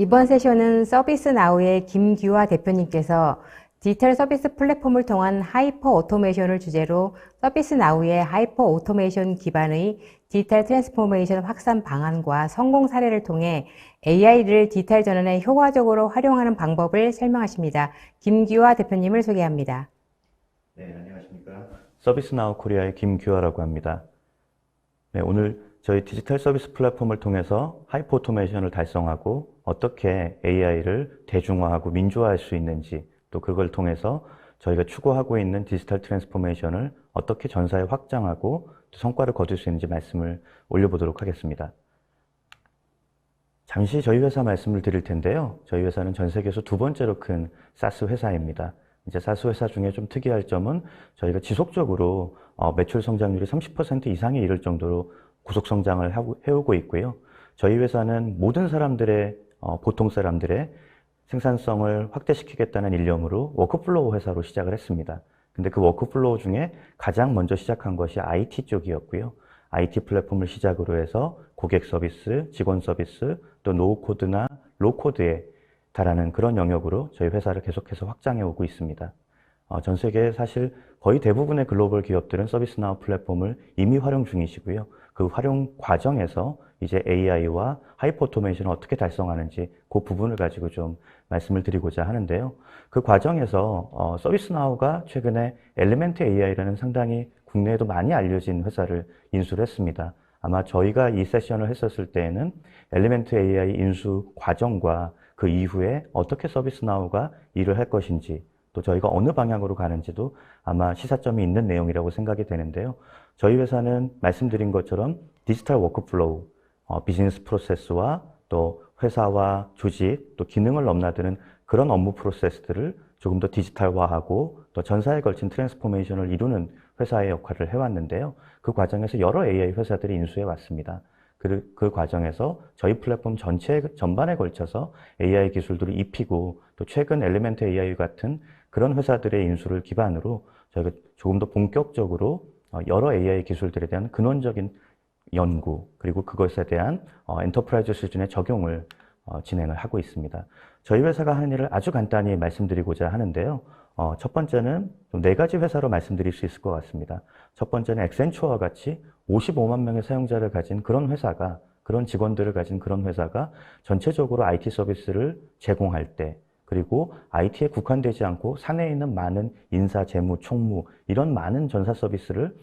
이번 세션은 서비스 나우의 김규화 대표님께서 디지털 서비스 플랫폼을 통한 하이퍼 오토메이션을 주제로 서비스 나우의 하이퍼 오토메이션 기반의 디지털 트랜스포메이션 확산 방안과 성공 사례를 통해 AI를 디지털 전환에 효과적으로 활용하는 방법을 설명하십니다. 김규화 대표님을 소개합니다. 네, 안녕하십니까. 서비스 나우 코리아의 김규화라고 합니다. 네, 오늘 저희 디지털 서비스 플랫폼을 통해서 하이퍼 오토메이션을 달성하고 어떻게 AI를 대중화하고 민주화할 수 있는지 또 그걸 통해서 저희가 추구하고 있는 디지털 트랜스포메이션을 어떻게 전사에 확장하고 또 성과를 거둘 수 있는지 말씀을 올려보도록 하겠습니다. 잠시 저희 회사 말씀을 드릴 텐데요. 저희 회사는 전 세계에서 두 번째로 큰 사스 회사입니다. 이제 사스 회사 중에 좀 특이할 점은 저희가 지속적으로 어, 매출 성장률이 30% 이상에 이를 정도로 구속 성장을 해오고 있고요. 저희 회사는 모든 사람들의 어, 보통 사람들의 생산성을 확대시키겠다는 일념으로 워크플로우 회사로 시작을 했습니다. 근데 그 워크플로우 중에 가장 먼저 시작한 것이 IT 쪽이었고요. IT 플랫폼을 시작으로 해서 고객 서비스, 직원 서비스, 또 노코드나 로코드에 달하는 그런 영역으로 저희 회사를 계속해서 확장해 오고 있습니다. 어, 전 세계 사실 거의 대부분의 글로벌 기업들은 서비스나우 플랫폼을 이미 활용 중이시고요. 그 활용 과정에서 이제 AI와 하이퍼 오토메이션을 어떻게 달성하는지 그 부분을 가지고 좀 말씀을 드리고자 하는데요. 그 과정에서 어, 서비스 나우가 최근에 엘리멘트 AI라는 상당히 국내에도 많이 알려진 회사를 인수를 했습니다. 아마 저희가 이 세션을 했었을 때에는 엘리멘트 AI 인수 과정과 그 이후에 어떻게 서비스 나우가 일을 할 것인지 또 저희가 어느 방향으로 가는지도 아마 시사점이 있는 내용이라고 생각이 되는데요. 저희 회사는 말씀드린 것처럼 디지털 워크플로우, 어, 비즈니스 프로세스와 또 회사와 조직, 또 기능을 넘나드는 그런 업무 프로세스들을 조금 더 디지털화하고 또 전사에 걸친 트랜스포메이션을 이루는 회사의 역할을 해왔는데요. 그 과정에서 여러 AI 회사들이 인수해 왔습니다. 그, 그 과정에서 저희 플랫폼 전체 전반에 걸쳐서 AI 기술들을 입히고 또 최근 엘리멘트 AI 같은 그런 회사들의 인수를 기반으로 저희가 조금 더 본격적으로 어, 여러 AI 기술들에 대한 근원적인 연구 그리고 그것에 대한 어, 엔터프라이즈 수준의 적용을 어, 진행을 하고 있습니다. 저희 회사가 하는 일을 아주 간단히 말씀드리고자 하는데요. 첫 번째는 네 가지 회사로 말씀드릴 수 있을 것 같습니다. 첫 번째는 엑센추어와 같이 55만 명의 사용자를 가진 그런 회사가 그런 직원들을 가진 그런 회사가 전체적으로 IT 서비스를 제공할 때 그리고 IT에 국한되지 않고 사내에 있는 많은 인사, 재무, 총무 이런 많은 전사 서비스를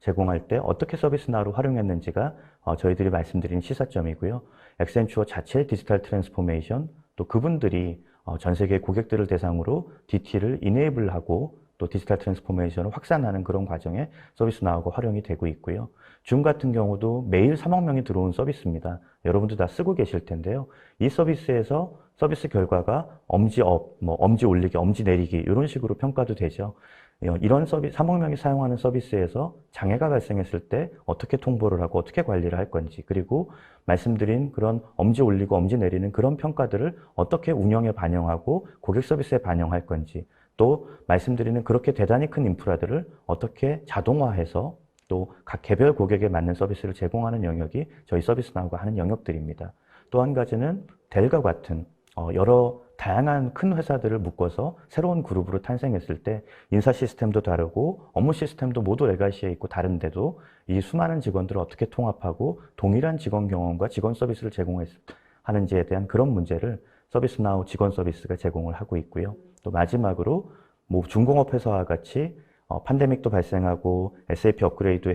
제공할 때 어떻게 서비스나로 활용했는지가 어, 저희들이 말씀드린 시사점이고요. 엑센추어 자체의 디지털 트랜스포메이션 또 그분들이 어, 전 세계 고객들을 대상으로 DT를 이네이블하고 또 디지털 트랜스포메이션을 확산하는 그런 과정에 서비스나우가 활용이 되고 있고요. 줌 같은 경우도 매일 3억 명이 들어온 서비스입니다. 여러분도 다 쓰고 계실 텐데요. 이 서비스에서 서비스 결과가 엄지 업, 뭐 엄지 올리기, 엄지 내리기 이런 식으로 평가도 되죠. 어, 이런 서비스, 3억 명이 사용하는 서비스에서 장애가 발생했을 때 어떻게 통보를 하고 어떻게 관리를 할 건지, 그리고 말씀드린 그런 엄지 올리고 엄지 내리는 그런 평가들을 어떻게 운영에 반영하고 고객 서비스에 반영할 건지, 또 말씀드리는 그렇게 대단히 큰 인프라들을 어떻게 자동화해서 또 각 개별 고객에 맞는 서비스를 제공하는 영역이 저희 서비스 나우가 하는 영역들입니다. 또 한 가지는 델과 같은 어, 여러 다양한 큰 회사들을 묶어서 새로운 그룹으로 탄생했을 때 인사 시스템도 다르고 업무 시스템도 모두 레가시에 있고 다른데도 이 수많은 직원들을 어떻게 통합하고 동일한 직원 경험과 직원 서비스를 제공하는지에 대한 그런 문제를 서비스나우 직원 서비스가 제공을 하고 있고요. 또 마지막으로 뭐 중공업 회사와 같이 어, 팬데믹도 발생하고 SAP 업그레이드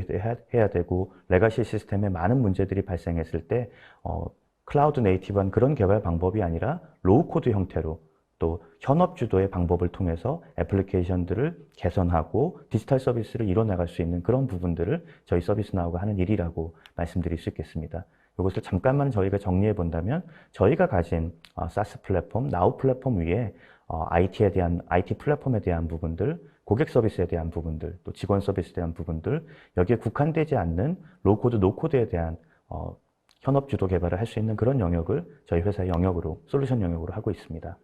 해야 되고 레가시 시스템에 많은 문제들이 발생했을 때 어, 클라우드 네이티브한 그런 개발 방법이 아니라 로우 코드 형태로 또 현업 주도의 방법을 통해서 애플리케이션들을 개선하고 디지털 서비스를 이뤄나갈 수 있는 그런 부분들을 저희 서비스 나우가 하는 일이라고 말씀드릴 수 있겠습니다. 이것을 잠깐만 저희가 정리해 본다면 저희가 가진 사스 플랫폼, 나우 플랫폼 위에 IT에 대한 IT 플랫폼에 대한 부분들, 고객 서비스에 대한 부분들, 또 직원 서비스에 대한 부분들, 여기에 국한되지 않는 로코드, 노코드에 대한 어, 현업 주도 개발을 할 수 있는 그런 영역을 저희 회사의 영역으로, 솔루션 영역으로 하고 있습니다.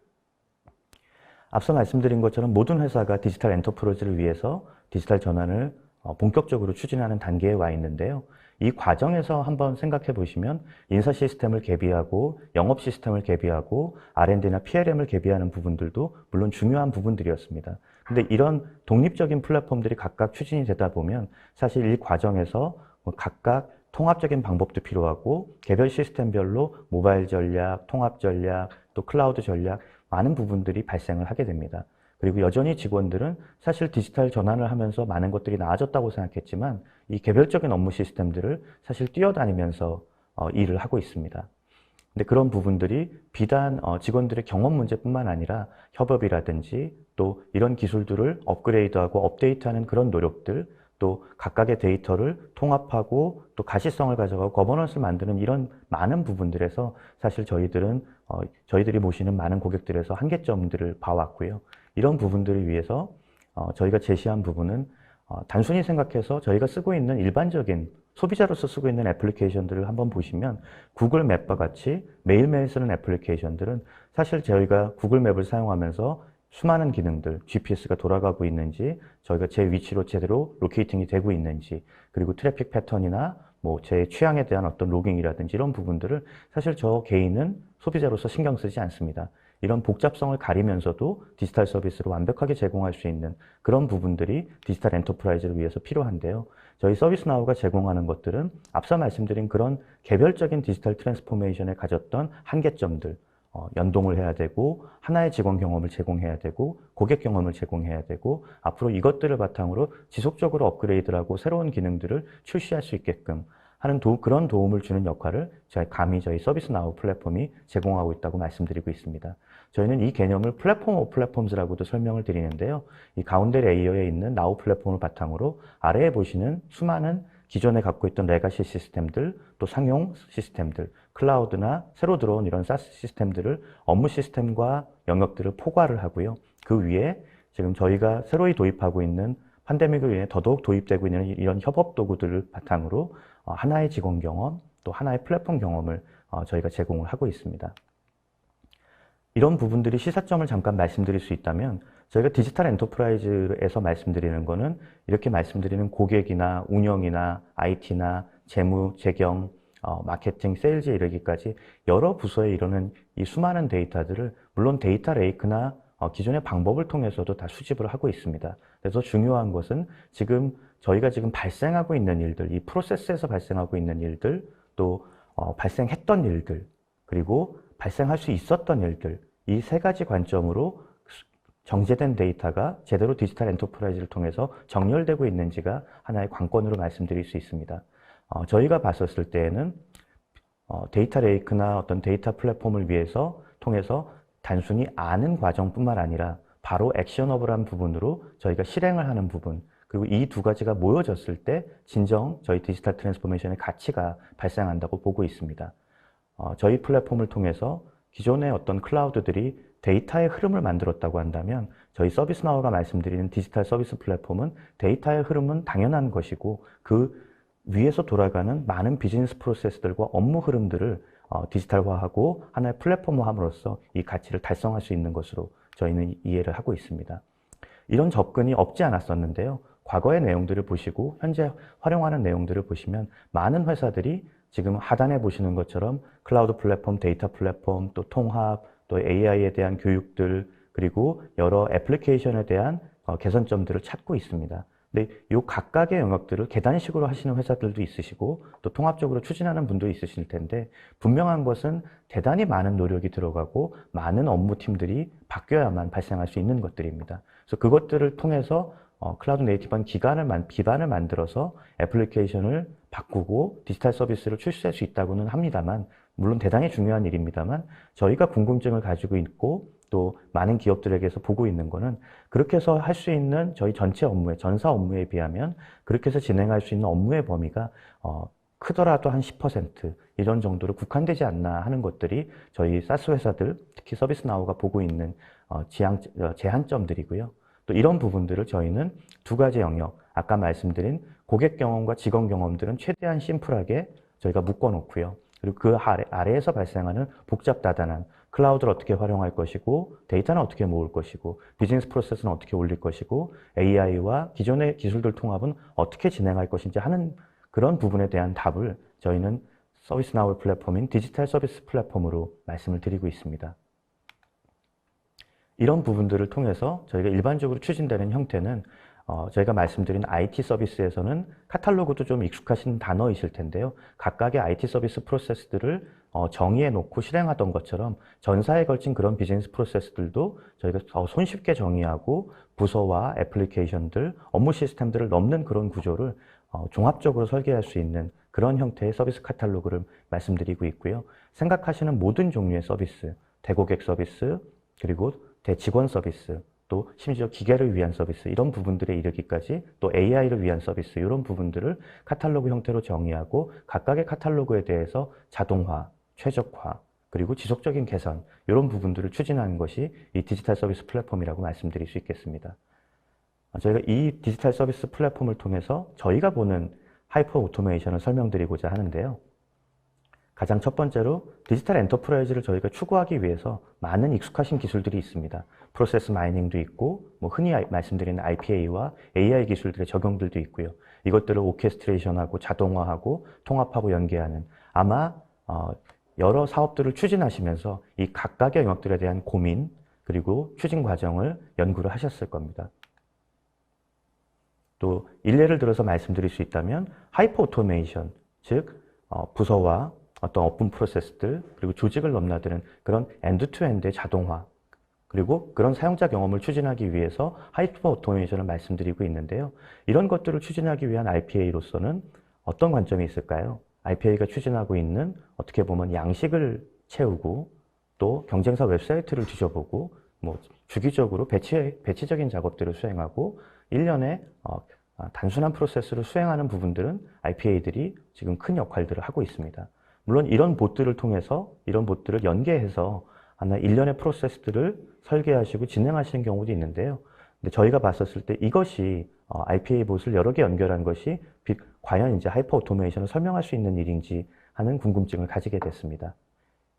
앞서 말씀드린 것처럼 모든 회사가 디지털 엔터프로즈를 위해서 디지털 전환을 어, 본격적으로 추진하는 단계에 와 있는데요. 이 과정에서 한번 생각해 보시면 인사 시스템을 개비하고 영업 시스템을 개비하고 R&D나 PLM을 개비하는 부분들도 물론 중요한 부분들이었습니다. 근데 이런 독립적인 플랫폼들이 각각 추진이 되다 보면 사실 이 과정에서 뭐 각각 통합적인 방법도 필요하고 개별 시스템별로 모바일 전략, 통합 전략, 또 클라우드 전략 많은 부분들이 발생을 하게 됩니다. 그리고 여전히 직원들은 사실 디지털 전환을 하면서 많은 것들이 나아졌다고 생각했지만 이 개별적인 업무 시스템들을 사실 뛰어다니면서 어, 일을 하고 있습니다. 근데 그런 부분들이 비단 어, 직원들의 경험 문제뿐만 아니라 협업이라든지 또 이런 기술들을 업그레이드하고 업데이트하는 그런 노력들 또 각각의 데이터를 통합하고 또 가시성을 가져가고 거버넌스를 만드는 이런 많은 부분들에서 사실 저희들은 어, 저희들이 모시는 많은 고객들에서 한계점들을 봐왔고요. 이런 부분들을 위해서 어, 저희가 제시한 부분은 어, 단순히 생각해서 저희가 쓰고 있는 일반적인 소비자로서 쓰고 있는 애플리케이션들을 한번 보시면 구글 맵과 같이 매일매일 쓰는 애플리케이션들은 사실 저희가 구글 맵을 사용하면서 수많은 기능들, GPS가 돌아가고 있는지, 저희가 제 위치로 제대로 로케이팅이 되고 있는지, 그리고 트래픽 패턴이나 뭐 제 취향에 대한 어떤 로깅이라든지 이런 부분들을 사실 저 개인은 소비자로서 신경 쓰지 않습니다. 이런 복잡성을 가리면서도 디지털 서비스를 완벽하게 제공할 수 있는 그런 부분들이 디지털 엔터프라이즈를 위해서 필요한데요. 저희 서비스나우가 제공하는 것들은 앞서 말씀드린 그런 개별적인 디지털 트랜스포메이션에 가졌던 한계점들, 어, 연동을 해야 되고 하나의 직원 경험을 제공해야 되고 고객 경험을 제공해야 되고 앞으로 이것들을 바탕으로 지속적으로 업그레이드하고 새로운 기능들을 출시할 수 있게끔 하는 도, 그런 도움을 주는 역할을 저희 감히 저희 서비스 나우 플랫폼이 제공하고 있다고 말씀드리고 있습니다. 저희는 이 개념을 플랫폼 오브 플랫폼즈라고도 설명을 드리는데요. 이 가운데 레이어에 있는 나우 플랫폼을 바탕으로 아래에 보시는 수많은 기존에 갖고 있던 레가시 시스템들, 또 상용 시스템들, 클라우드나 새로 들어온 이런 사스 시스템들을 업무 시스템과 영역들을 포괄을 하고요. 그 위에 지금 저희가 새로이 도입하고 있는 팬데믹을 위해 더더욱 도입되고 있는 이런 협업 도구들을 바탕으로 어, 하나의 직원 경험, 또 하나의 플랫폼 경험을 어, 저희가 제공을 하고 있습니다. 이런 부분들이 시사점을 잠깐 말씀드릴 수 있다면 저희가 디지털 엔터프라이즈에서 말씀드리는 거는 이렇게 말씀드리는 고객이나 운영이나 IT나 재무, 재경, 어, 마케팅, 세일즈에 이르기까지 여러 부서에 이르는 이 수많은 데이터들을 물론 데이터 레이크나 어, 기존의 방법을 통해서도 다 수집을 하고 있습니다. 그래서 중요한 것은 지금 저희가 지금 발생하고 있는 일들, 이 프로세스에서 발생하고 있는 일들, 또 어, 발생했던 일들, 그리고 발생할 수 있었던 일들, 이 세 가지 관점으로 정제된 데이터가 제대로 디지털 엔터프라이즈를 통해서 정렬되고 있는지가 하나의 관건으로 말씀드릴 수 있습니다. 어, 저희가 봤었을 때에는 어, 데이터 레이크나 어떤 데이터 플랫폼을 위해서 통해서 단순히 아는 과정뿐만 아니라 바로 액션업을한 부분으로 저희가 실행을 하는 부분 그리고 이 두 가지가 모여졌을 때 진정 저희 디지털 트랜스포메이션의 가치가 발생한다고 보고 있습니다. 어, 저희 플랫폼을 통해서 기존의 어떤 클라우드들이 데이터의 흐름을 만들었다고 한다면 저희 서비스나우가 말씀드리는 디지털 서비스 플랫폼은 데이터의 흐름은 당연한 것이고 그 위에서 돌아가는 많은 비즈니스 프로세스들과 업무 흐름들을 어, 디지털화하고 하나의 플랫폼화함으로써 이 가치를 달성할 수 있는 것으로 저희는 이해를 하고 있습니다. 이런 접근이 없지 않았었는데요. 과거의 내용들을 보시고 현재 활용하는 내용들을 보시면 많은 회사들이 지금 하단에 보시는 것처럼 클라우드 플랫폼, 데이터 플랫폼, 또 통합, 또 AI에 대한 교육들, 그리고 여러 애플리케이션에 대한 어, 개선점들을 찾고 있습니다. 근데 이 각각의 영역들을 계단식으로 하시는 회사들도 있으시고 또 통합적으로 추진하는 분도 있으실 텐데 분명한 것은 대단히 많은 노력이 들어가고 많은 업무팀들이 바뀌어야만 발생할 수 있는 것들입니다. 그래서 그것들을 통해서 어, 클라우드 네이티브한 기반을, 기반을 만들어서 애플리케이션을 바꾸고 디지털 서비스를 출시할 수 있다고는 합니다만 물론 대단히 중요한 일입니다만 저희가 궁금증을 가지고 있고 또 많은 기업들에게서 보고 있는 거는 그렇게 해서 할 수 있는 저희 전체 업무에 전사 업무에 비하면 그렇게 해서 진행할 수 있는 업무의 범위가 어, 크더라도 한 10% 이런 정도로 국한되지 않나 하는 것들이 저희 사스 회사들 특히 서비스 나우가 보고 있는 어, 지향, 어, 제한점들이고요. 또 이런 부분들을 저희는 두 가지 영역 아까 말씀드린 고객 경험과 직원 경험들은 최대한 심플하게 저희가 묶어 놓고요. 그리고 그 아래, 아래에서 발생하는 복잡다단한 클라우드를 어떻게 활용할 것이고 데이터는 어떻게 모을 것이고 비즈니스 프로세스는 어떻게 올릴 것이고 AI와 기존의 기술들 통합은 어떻게 진행할 것인지 하는 그런 부분에 대한 답을 저희는 서비스나우 플랫폼인 디지털 서비스 플랫폼으로 말씀을 드리고 있습니다. 이런 부분들을 통해서 저희가 일반적으로 추진되는 형태는 어, 저희가 말씀드린 IT 서비스에서는 카탈로그도 좀 익숙하신 단어이실 텐데요. 각각의 IT 서비스 프로세스들을 어, 정의해 놓고 실행하던 것처럼 전사에 걸친 그런 비즈니스 프로세스들도 저희가 더 손쉽게 정의하고 부서와 애플리케이션들, 업무 시스템들을 넘는 그런 구조를 어, 종합적으로 설계할 수 있는 그런 형태의 서비스 카탈로그를 말씀드리고 있고요. 생각하시는 모든 종류의 서비스, 대고객 서비스, 그리고 대직원 서비스, 또 심지어 기계를 위한 서비스 이런 부분들에 이르기까지 또 AI를 위한 서비스 이런 부분들을 카탈로그 형태로 정의하고 각각의 카탈로그에 대해서 자동화, 최적화 그리고 지속적인 개선 이런 부분들을 추진하는 것이 이 디지털 서비스 플랫폼이라고 말씀드릴 수 있겠습니다. 아, 저희가 이 디지털 서비스 플랫폼을 통해서 저희가 보는 하이퍼 오토메이션을 설명드리고자 하는데요. 가장 첫 번째로 디지털 엔터프라이즈를 저희가 추구하기 위해서 많은 익숙하신 기술들이 있습니다. 프로세스 마이닝도 있고, 뭐 흔히 아- 말씀드리는 RPA와 AI 기술들의 적용들도 있고요. 이것들을 오케스트레이션하고 자동화하고 통합하고 연계하는 아마 어, 여러 사업들을 추진하시면서 이 각각의 영역들에 대한 고민 그리고 추진 과정을 연구를 하셨을 겁니다. 또 일례를 들어서 말씀드릴 수 있다면 하이퍼 오토메이션, 즉 어, 부서와 어떤 오픈 프로세스들 그리고 조직을 넘나드는 그런 엔드투엔드의 자동화 그리고 그런 사용자 경험을 추진하기 위해서 하이퍼 오토메이션을 말씀드리고 있는데요. 이런 것들을 추진하기 위한 RPA로서는 어떤 관점이 있을까요? RPA가 추진하고 있는 어떻게 보면 양식을 채우고 또 경쟁사 웹사이트를 뒤져보고 뭐 주기적으로 배치, 배치적인 작업들을 수행하고 1년에 어, 아, 단순한 프로세스를 수행하는 부분들은 RPA들이 지금 큰 역할들을 하고 있습니다. 물론 이런 봇들을 통해서 이런 봇들을 연계해서 하나 일련의 프로세스들을 설계하시고 진행하시는 경우도 있는데요. 근데 저희가 봤었을 때 이것이 어, RPA 봇을 여러 개 연결한 것이 비- 과연 이제 하이퍼 오토메이션을 설명할 수 있는 일인지 하는 궁금증을 가지게 됐습니다.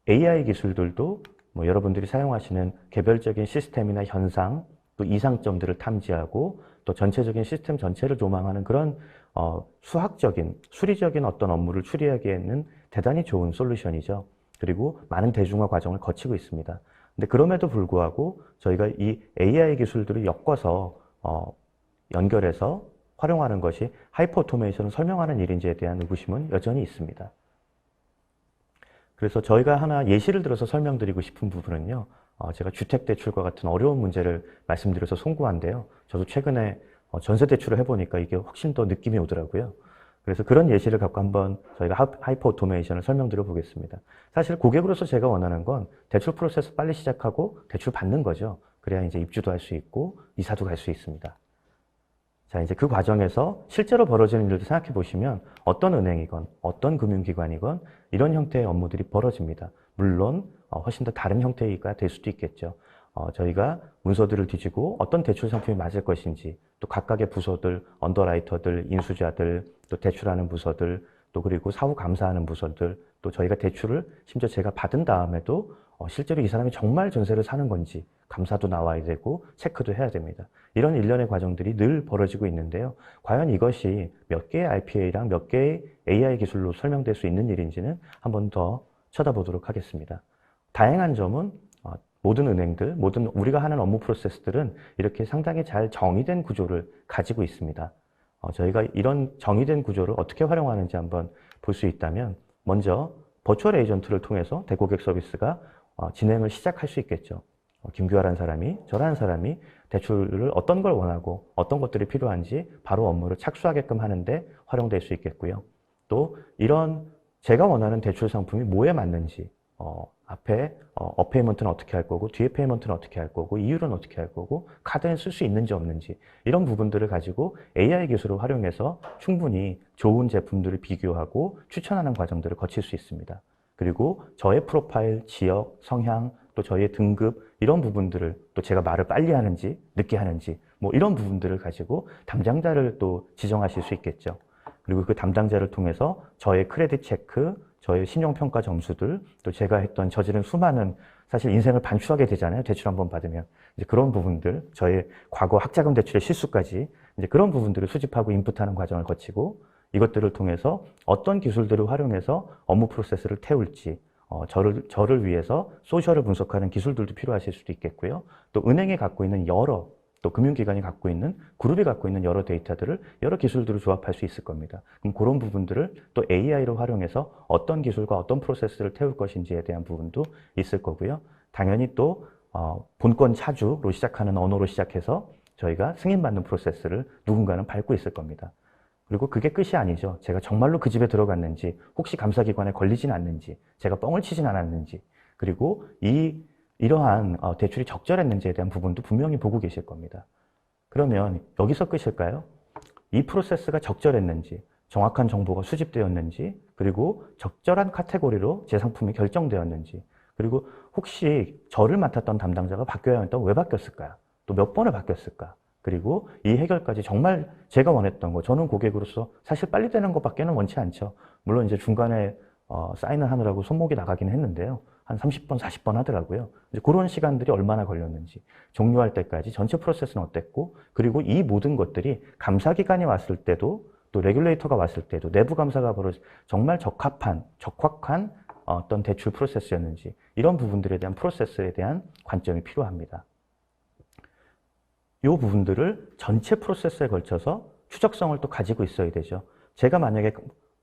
AI 기술들도 뭐 여러분들이 사용하시는 개별적인 시스템이나 현상 또 이상점들을 탐지하고 또 전체적인 시스템 전체를 조망하는 그런 어, 수학적인 수리적인 어떤 업무를 추리하기에는 대단히 좋은 솔루션이죠. 그리고 많은 대중화 과정을 거치고 있습니다. 근데 그럼에도 불구하고 저희가 이 AI 기술들을 엮어서 어, 연결해서 활용하는 것이 하이퍼 오토메이션을 설명하는 일인지에 대한 의구심은 여전히 있습니다. 그래서 저희가 하나 예시를 들어서 설명드리고 싶은 부분은요. 어, 제가 주택대출과 같은 어려운 문제를 말씀드려서 송구한데요. 저도 최근에 어, 전세대출을 해보니까 이게 훨씬 더 느낌이 오더라고요. 그래서 그런 예시를 갖고 한번 저희가 하- 하이퍼 오토메이션을 설명드려 보겠습니다. 사실 고객으로서 제가 원하는 건 대출 프로세스 빨리 시작하고 대출 받는 거죠. 그래야 이제 입주도 할 수 있고 이사도 갈 수 있습니다. 자, 이제 그 과정에서 실제로 벌어지는 일도 생각해 보시면 어떤 은행이건 어떤 금융기관이건 이런 형태의 업무들이 벌어집니다. 물론 어, 훨씬 더 다른 형태가 될 수도 있겠죠. 어, 저희가 문서들을 뒤지고 어떤 대출 상품이 맞을 것인지 또 각각의 부서들, 언더라이터들, 인수자들, 또 대출하는 부서들, 또 그리고 사후 감사하는 부서들, 또 저희가 대출을 심지어 제가 받은 다음에도 어, 실제로 이 사람이 정말 전세를 사는 건지 감사도 나와야 되고 체크도 해야 됩니다. 이런 일련의 과정들이 늘 벌어지고 있는데요. 과연 이것이 몇 개의 RPA랑 몇 개의 AI 기술로 설명될 수 있는 일인지는 한 번 더 쳐다보도록 하겠습니다. 다행한 점은 어, 모든 은행들, 모든 우리가 하는 업무 프로세스들은 이렇게 상당히 잘 정의된 구조를 가지고 있습니다. 어, 저희가 이런 정의된 구조를 어떻게 활용하는지 한번 볼 수 있다면 먼저 버추얼 에이전트를 통해서 대고객 서비스가 어, 진행을 시작할 수 있겠죠. 어, 김규하라는 사람이 저라는 사람이 대출을 어떤 걸 원하고 어떤 것들이 필요한지 바로 업무를 착수하게끔 하는데 활용될 수 있겠고요. 또 이런 제가 원하는 대출 상품이 뭐에 맞는지 어, 앞에 어, 어페이먼트는 어떻게 할 거고 뒤에 페이먼트는 어떻게 할 거고 이율은 어떻게 할 거고 카드는 쓸 수 있는지 없는지 이런 부분들을 가지고 AI 기술을 활용해서 충분히 좋은 제품들을 비교하고 추천하는 과정들을 거칠 수 있습니다. 그리고 저의 프로파일, 지역, 성향, 또 저의 등급 이런 부분들을 또 제가 말을 빨리 하는지 늦게 하는지 뭐 이런 부분들을 가지고 담당자를 또 지정하실 수 있겠죠. 그리고 그 담당자를 통해서 저의 크레딧 체크, 저의 신용평가 점수들, 또 제가 했던 저지른 수많은 사실 인생을 반추하게 되잖아요. 대출 한번 받으면. 이제 그런 부분들, 저의 과거 학자금 대출의 실수까지 이제 그런 부분들을 수집하고 인풋하는 과정을 거치고 이것들을 통해서 어떤 기술들을 활용해서 업무 프로세스를 태울지, 어, 저를, 저를 위해서 소셜을 분석하는 기술들도 필요하실 수도 있겠고요. 또 은행이 갖고 있는 여러, 또 금융기관이 갖고 있는, 그룹이 갖고 있는 여러 데이터들을 여러 기술들을 조합할 수 있을 겁니다. 그럼 그런 부분들을 또 AI로 활용해서 어떤 기술과 어떤 프로세스를 태울 것인지에 대한 부분도 있을 거고요. 당연히 또 어, 본권 차주로 시작하는 언어로 시작해서 저희가 승인받는 프로세스를 누군가는 밟고 있을 겁니다. 그리고 그게 끝이 아니죠. 제가 정말로 그 집에 들어갔는지, 혹시 감사기관에 걸리진 않는지, 제가 뻥을 치진 않았는지, 그리고 이, 이러한 어, 대출이 적절했는지에 대한 부분도 분명히 보고 계실 겁니다. 그러면 여기서 끝일까요? 이 프로세스가 적절했는지, 정확한 정보가 수집되었는지, 그리고 적절한 카테고리로 제 상품이 결정되었는지, 그리고 혹시 저를 맡았던 담당자가 바뀌어야 했던 왜 바뀌었을까요? 또몇 번을 바뀌었을까? 그리고 이 해결까지 정말 제가 원했던 거, 저는 고객으로서 사실 빨리 되는 것밖에는 원치 않죠. 물론 이제 중간에 어, 사인을 하느라고 손목이 나가긴 했는데요. 한 30번, 40번 하더라고요. 이제 그런 시간들이 얼마나 걸렸는지, 종료할 때까지 전체 프로세스는 어땠고, 그리고 이 모든 것들이 감사 기관이 왔을 때도, 또 레귤레이터가 왔을 때도, 내부 감사가 벌어져 정말 적합한, 적확한 어떤 대출 프로세스였는지, 이런 부분들에 대한 프로세스에 대한 관점이 필요합니다. 이 부분들을 전체 프로세스에 걸쳐서 추적성을 또 가지고 있어야 되죠. 제가 만약에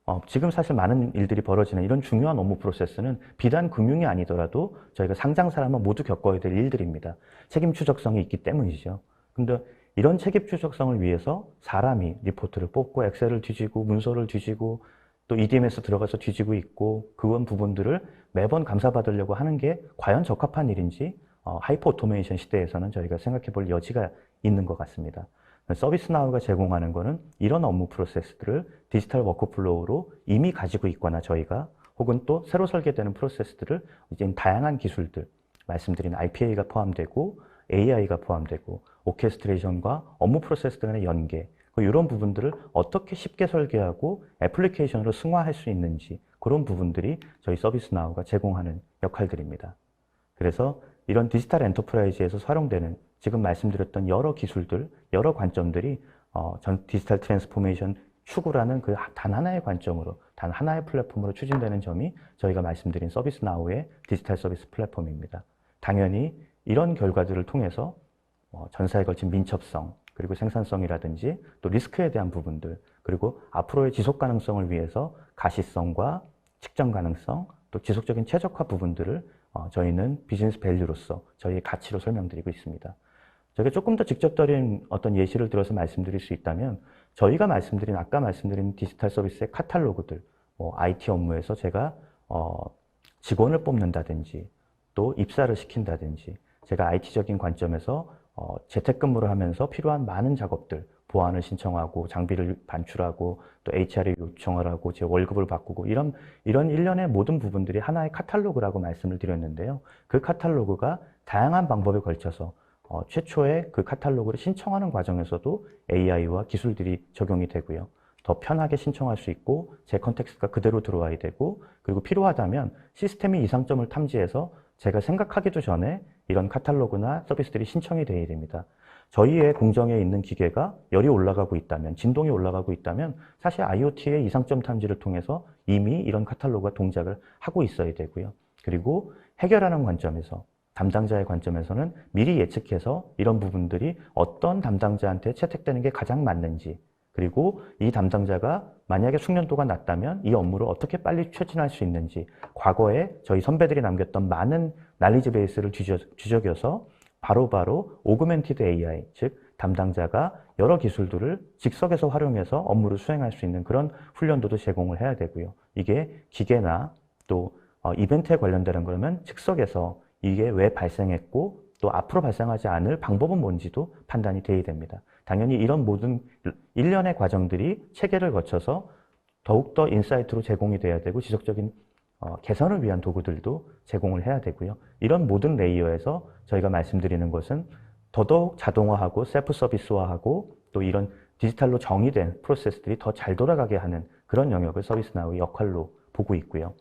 어, 지금 사실 많은 일들이 벌어지는 이런 중요한 업무 프로세스는 비단 금융이 아니더라도 저희가 상장사라면 모두 겪어야 될 일들입니다. 책임 추적성이 있기 때문이죠. 근데 이런 책임 추적성을 위해서 사람이 리포트를 뽑고 엑셀을 뒤지고 문서를 뒤지고 또 EDMS 들어가서 뒤지고 있고 그런 부분들을 매번 감사받으려고 하는 게 과연 적합한 일인지 어, 하이퍼 오토메이션 시대에서는 저희가 생각해 볼 여지가 있는 것 같습니다. 서비스 나우가 제공하는 것은 이런 업무 프로세스들을 디지털 워크플로우로 이미 가지고 있거나 저희가 혹은 또 새로 설계되는 프로세스들을 이제 다양한 기술들 말씀드린 IPA가 포함되고 AI가 포함되고 오케스트레이션과 업무 프로세스 간의 연계 이런 부분들을 어떻게 쉽게 설계하고 애플리케이션으로 승화할 수 있는지 그런 부분들이 저희 서비스 나우가 제공하는 역할들입니다. 그래서 이런 디지털 엔터프라이즈에서 활용되는 지금 말씀드렸던 여러 기술들, 여러 관점들이 어, 전 디지털 트랜스포메이션 추구라는 그 단 하나의 관점으로, 단 하나의 플랫폼으로 추진되는 점이 저희가 말씀드린 서비스 나우의 디지털 서비스 플랫폼입니다. 당연히 이런 결과들을 통해서 어, 전사에 걸친 민첩성, 그리고 생산성이라든지 또 리스크에 대한 부분들, 그리고 앞으로의 지속 가능성을 위해서 가시성과 측정 가능성, 또 지속적인 최적화 부분들을 어, 저희는 비즈니스 밸류로서 저희의 가치로 설명드리고 있습니다. 저희가 조금 더 직접적인 어떤 예시를 들어서 말씀드릴 수 있다면 저희가 말씀드린 아까 말씀드린 디지털 서비스의 카탈로그들, 뭐 IT 업무에서 제가 어, 직원을 뽑는다든지 또 입사를 시킨다든지 제가 IT적인 관점에서 어, 재택근무를 하면서 필요한 많은 작업들, 보안을 신청하고 장비를 반출하고 또 HR에 요청을 하고 제 월급을 바꾸고 이런 이런 일련의 모든 부분들이 하나의 카탈로그라고 말씀을 드렸는데요. 그 카탈로그가 다양한 방법에 걸쳐서 어, 최초에 그 카탈로그를 신청하는 과정에서도 AI와 기술들이 적용이 되고요. 더 편하게 신청할 수 있고 제 컨텍스트가 그대로 들어와야 되고 그리고 필요하다면 시스템이 이상점을 탐지해서 제가 생각하기도 전에 이런 카탈로그나 서비스들이 신청이 되어야 됩니다. 저희의 공정에 있는 기계가 열이 올라가고 있다면, 진동이 올라가고 있다면 사실 IoT의 이상점 탐지를 통해서 이미 이런 카탈로그가 동작을 하고 있어야 되고요. 그리고 해결하는 관점에서 담당자의 관점에서는 미리 예측해서 이런 부분들이 어떤 담당자한테 채택되는 게 가장 맞는지 그리고 이 담당자가 만약에 숙련도가 낮다면 이 업무를 어떻게 빨리 추진할 수 있는지 과거에 저희 선배들이 남겼던 많은 난리지 베이스를 뒤적, 여서 바로바로 오그멘티드 AI, 즉 담당자가 여러 기술들을 직석에서 활용해서 업무를 수행할 수 있는 그런 훈련도도 제공을 해야 되고요. 이게 기계나 또 어, 이벤트에 관련되는 거라면 즉석에서 이게 왜 발생했고 또 앞으로 발생하지 않을 방법은 뭔지도 판단이 돼야 됩니다. 당연히 이런 모든 일련의 과정들이 체계를 거쳐서 더욱더 인사이트로 제공이 돼야 되고 지속적인 어, 개선을 위한 도구들도 제공을 해야 되고요. 이런 모든 레이어에서 저희가 말씀드리는 것은 더더욱 자동화하고 셀프 서비스화하고 또 이런 디지털로 정의된 프로세스들이 더 잘 돌아가게 하는 그런 영역을 서비스나우의 역할로 보고 있고요.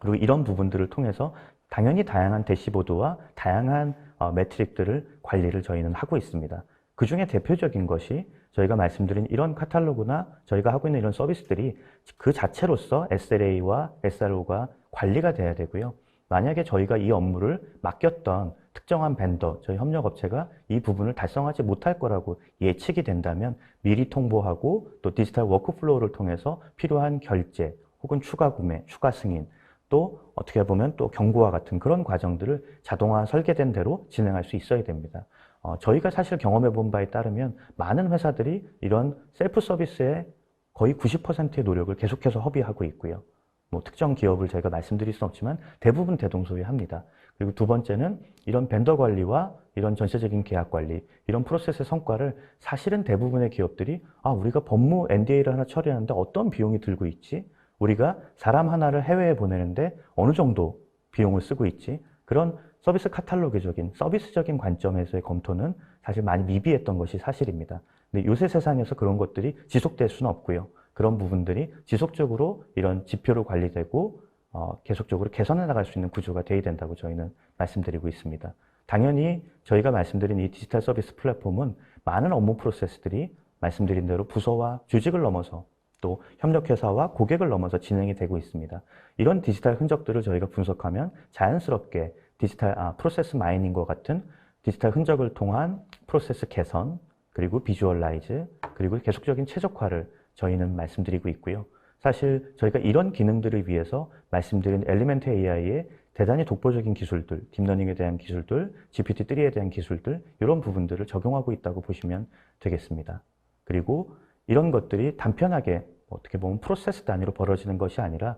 그리고 이런 부분들을 통해서 당연히 다양한 대시보드와 다양한 어, 매트릭들을 관리를 저희는 하고 있습니다. 그 중에 대표적인 것이 저희가 말씀드린 이런 카탈로그나 저희가 하고 있는 이런 서비스들이 그 자체로서 SLA와 SRO가 관리가 돼야 되고요. 만약에 저희가 이 업무를 맡겼던 특정한 벤더, 저희 협력업체가 이 부분을 달성하지 못할 거라고 예측이 된다면 미리 통보하고 또 디지털 워크플로우를 통해서 필요한 결제 혹은 추가 구매, 추가 승인 또 어떻게 보면 또 경고와 같은 그런 과정들을 자동화 설계된 대로 진행할 수 있어야 됩니다. 어, 저희가 사실 경험해 본 바에 따르면 많은 회사들이 이런 셀프 서비스에 거의 90%의 노력을 계속해서 허비하고 있고요. 뭐 특정 기업을 저희가 말씀드릴 수는 없지만 대부분 대동소이합니다. 그리고 두 번째는 이런 벤더 관리와 이런 전체적인 계약 관리, 이런 프로세스의 성과를 사실은 대부분의 기업들이 아, 우리가 법무 NDA를 하나 처리하는데 어떤 비용이 들고 있지? 우리가 사람 하나를 해외에 보내는데 어느 정도 비용을 쓰고 있지? 그런 서비스 카탈로그적인 서비스적인 관점에서의 검토는 사실 많이 미비했던 것이 사실입니다. 근데 요새 세상에서 그런 것들이 지속될 수는 없고요. 그런 부분들이 지속적으로 이런 지표로 관리되고 어, 계속적으로 개선해 나갈 수 있는 구조가 돼야 된다고 저희는 말씀드리고 있습니다. 당연히 저희가 말씀드린 이 디지털 서비스 플랫폼은 많은 업무 프로세스들이 말씀드린 대로 부서와 조직을 넘어서 또 협력회사와 고객을 넘어서 진행이 되고 있습니다. 이런 디지털 흔적들을 저희가 분석하면 자연스럽게 디지털 아, 프로세스 마이닝과 같은 디지털 흔적을 통한 프로세스 개선 그리고 비주얼라이즈 그리고 계속적인 최적화를 저희는 말씀드리고 있고요. 사실 저희가 이런 기능들을 위해서 말씀드린 엘리멘트 AI의 대단히 독보적인 기술들, 딥러닝에 대한 기술들, GPT-3에 대한 기술들 이런 부분들을 적용하고 있다고 보시면 되겠습니다. 그리고 이런 것들이 단편하게 어떻게 보면 프로세스 단위로 벌어지는 것이 아니라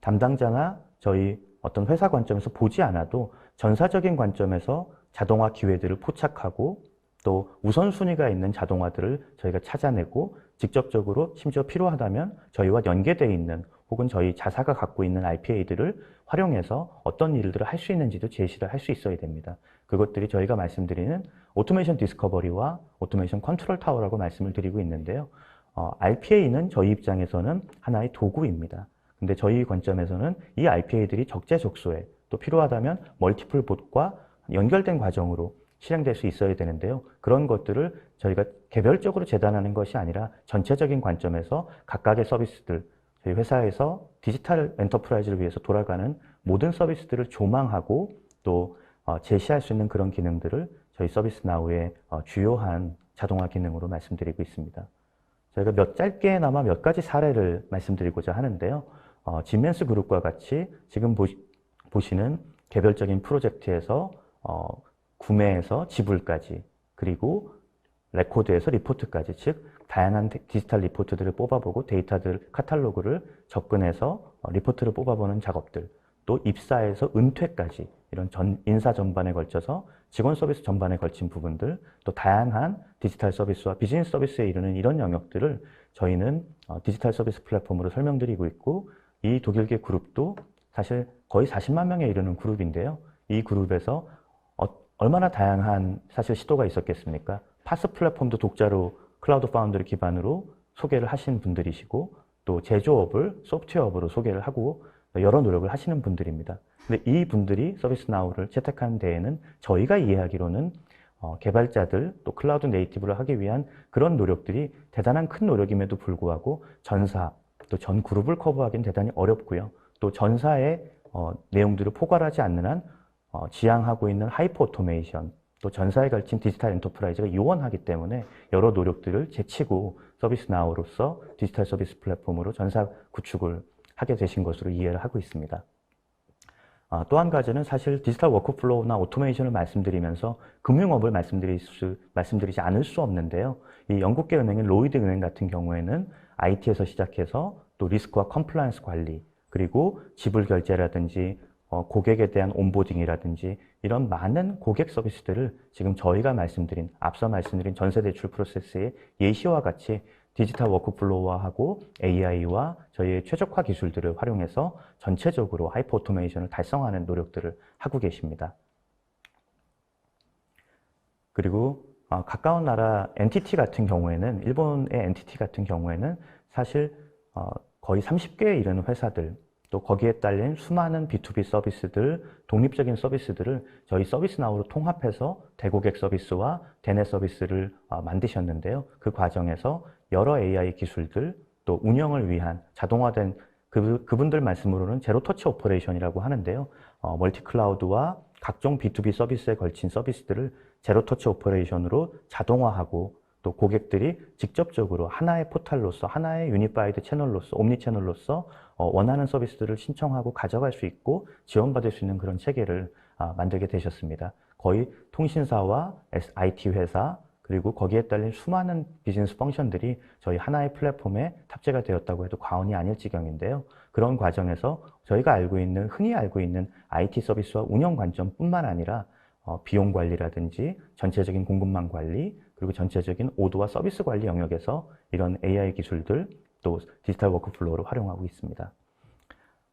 담당자나 저희 어떤 회사 관점에서 보지 않아도 전사적인 관점에서 자동화 기회들을 포착하고 또 우선순위가 있는 자동화들을 저희가 찾아내고 직접적으로 심지어 필요하다면 저희와 연계되어 있는 혹은 저희 자사가 갖고 있는 RPA들을 활용해서 어떤 일들을 할 수 있는지도 제시를 할 수 있어야 됩니다. 그것들이 저희가 말씀드리는 오토메이션 디스커버리와 오토메이션 컨트롤 타워라고 말씀을 드리고 있는데요. 어, RPA는 저희 입장에서는 하나의 도구입니다. 근데 저희 관점에서는 이 RPA들이 적재적소에 또 필요하다면 멀티플 봇과 연결된 과정으로 실행될 수 있어야 되는데요. 그런 것들을 저희가 개별적으로 재단하는 것이 아니라 전체적인 관점에서 각각의 서비스들, 저희 회사에서 디지털 엔터프라이즈를 위해서 돌아가는 모든 서비스들을 조망하고 또 어, 제시할 수 있는 그런 기능들을 저희 서비스 나우의 어, 주요한 자동화 기능으로 말씀드리고 있습니다. 저희가 몇 짧게나마 몇 가지 사례를 말씀드리고자 하는데요. 어, 지멘스 그룹과 같이 지금 보시, 보시는 개별적인 프로젝트에서 어, 구매에서 지불까지 그리고 레코드에서 리포트까지 즉 다양한 디지털 리포트들을 뽑아보고 데이터들 카탈로그를 접근해서 어, 리포트를 뽑아보는 작업들 또 입사에서 은퇴까지 이런 전, 인사 전반에 걸쳐서 직원 서비스 전반에 걸친 부분들 또 다양한 디지털 서비스와 비즈니스 서비스에 이르는 이런 영역들을 저희는 어, 디지털 서비스 플랫폼으로 설명드리고 있고 이 독일계 그룹도 사실 거의 40만 명에 이르는 그룹인데요. 이 그룹에서 어, 얼마나 다양한 사실 시도가 있었겠습니까? 파스 플랫폼도 독자로 클라우드 파운드를 기반으로 소개를 하신 분들이시고 또 제조업을 소프트웨어업으로 소개를 하고 여러 노력을 하시는 분들입니다. 근데 이 분들이 서비스나우를 채택하는 데에는 저희가 이해하기로는 어, 개발자들 또 클라우드 네이티브를 하기 위한 그런 노력들이 대단한 큰 노력임에도 불구하고 전사 또 전 그룹을 커버하기는 대단히 어렵고요. 또 전사의 어, 내용들을 포괄하지 않는 한 어, 지향하고 있는 하이퍼 오토메이션 또 전사에 걸친 디지털 엔터프라이즈가 요원하기 때문에 여러 노력들을 제치고 서비스나우로서 디지털 서비스 플랫폼으로 전사 구축을 하게 되신 것으로 이해를 하고 있습니다. 아, 또한 가지는 사실 디지털 워크플로우나 오토메이션을 말씀드리면서 금융업을 말씀드릴 수, 말씀드리지 않을 수 없는데요. 이 영국계 은행인 로이드 은행 같은 경우에는 IT에서 시작해서 또 리스크와 컴플라이언스 관리, 그리고 지불 결제라든지 어, 고객에 대한 온보딩이라든지 이런 많은 고객 서비스들을 지금 저희가 말씀드린 앞서 말씀드린 전세 대출 프로세스의 예시와 같이 디지털 워크플로우화하고 AI와 저희의 최적화 기술들을 활용해서 전체적으로 하이퍼 오토메이션을 달성하는 노력들을 하고 계십니다. 그리고 어, 가까운 나라 NTT 같은 경우에는 일본의 NTT 같은 경우에는 사실 어, 거의 30개에 이르는 회사들 또 거기에 딸린 수많은 B2B 서비스들, 독립적인 서비스들을 저희 서비스나우로 통합해서 대고객 서비스와 대내 서비스를 어, 만드셨는데요. 그 과정에서 여러 AI 기술들, 또 운영을 위한 자동화된 그, 그분들 말씀으로는 제로 터치 오퍼레이션이라고 하는데요. 어, 멀티 클라우드와 각종 B2B 서비스에 걸친 서비스들을 제로 터치 오퍼레이션으로 자동화하고 또 고객들이 직접적으로 하나의 포탈로서 하나의 유니파이드 채널로서 옴니 채널로서 어, 원하는 서비스들을 신청하고 가져갈 수 있고 지원받을 수 있는 그런 체계를 아, 만들게 되셨습니다. 거의 통신사와 IT 회사 그리고 거기에 딸린 수많은 비즈니스 펑션들이 저희 하나의 플랫폼에 탑재가 되었다고 해도 과언이 아닐 지경인데요. 그런 과정에서 저희가 알고 있는 흔히 알고 있는 IT 서비스와 운영 관점뿐만 아니라 어, 비용 관리라든지 전체적인 공급망 관리 그리고 전체적인 오도와 서비스 관리 영역에서 이런 AI 기술들 또 디지털 워크플로우를 활용하고 있습니다.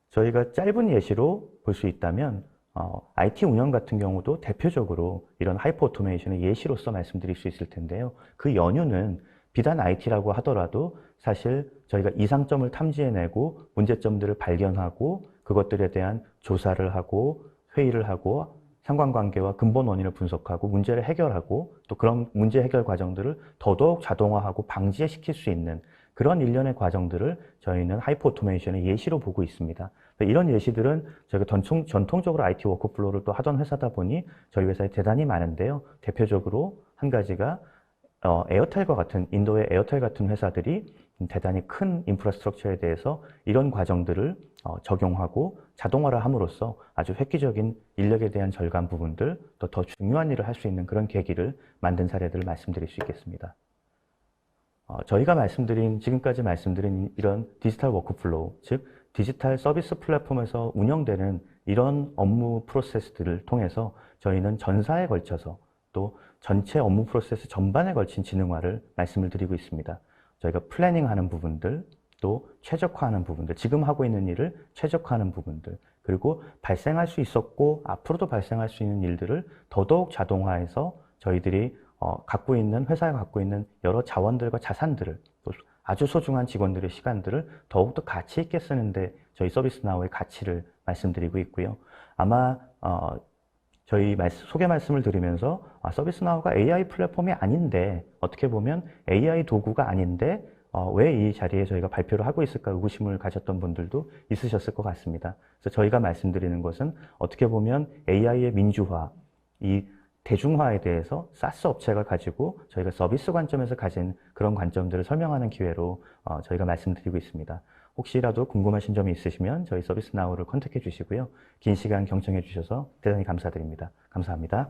저희가 짧은 예시로 볼 수 있다면 어, IT 운영 같은 경우도 대표적으로 이런 하이퍼 오토메이션의 예시로서 말씀드릴 수 있을 텐데요. 그 연유는 비단 IT라고 하더라도 사실 저희가 이상점을 탐지해내고 문제점들을 발견하고 그것들에 대한 조사를 하고 회의를 하고 상관관계와 근본 원인을 분석하고 문제를 해결하고 또 그런 문제 해결 과정들을 더더욱 자동화하고 방지시킬 수 있는 그런 일련의 과정들을 저희는 하이퍼 오토메이션의 예시로 보고 있습니다. 이런 예시들은 저희가 전통, 전통적으로 IT 워크플로우를 또 하던 회사다 보니 저희 회사에 대단히 많은데요. 대표적으로 한 가지가 어, 에어텔과 같은 인도의 에어텔 같은 회사들이 대단히 큰 인프라스트럭처에 대해서 이런 과정들을 어, 적용하고 자동화를 함으로써 아주 획기적인 인력에 대한 절감 부분들 또 더 중요한 일을 할 수 있는 그런 계기를 만든 사례들을 말씀드릴 수 있겠습니다. 어, 저희가 말씀드린 지금까지 말씀드린 이런 디지털 워크플로우 즉 디지털 서비스 플랫폼에서 운영되는 이런 업무 프로세스들을 통해서 저희는 전사에 걸쳐서 또 전체 업무 프로세스 전반에 걸친 지능화를 말씀을 드리고 있습니다. 저희가 플래닝하는 부분들, 또 최적화하는 부분들, 지금 하고 있는 일을 최적화하는 부분들, 그리고 발생할 수 있었고 앞으로도 발생할 수 있는 일들을 더더욱 자동화해서 저희들이 어, 갖고 있는 회사가 갖고 있는 여러 자원들과 자산들을 또 아주 소중한 직원들의 시간들을 더욱더 가치 있게 쓰는데 저희 서비스나우의 가치를 말씀드리고 있고요. 아마 어, 저희 말씀, 소개 말씀을 드리면서 아, 서비스나우가 AI 플랫폼이 아닌데 어떻게 보면 AI 도구가 아닌데 어, 왜 이 자리에 저희가 발표를 하고 있을까 의구심을 가졌던 분들도 있으셨을 것 같습니다. 그래서 저희가 말씀드리는 것은 어떻게 보면 AI의 민주화, 이 대중화에 대해서 사스 업체가 가지고 저희가 서비스 관점에서 가진 그런 관점들을 설명하는 기회로 어, 저희가 말씀드리고 있습니다. 혹시라도 궁금하신 점이 있으시면 저희 서비스 나우를 컨택해 주시고요. 긴 시간 경청해 주셔서 대단히 감사드립니다. 감사합니다.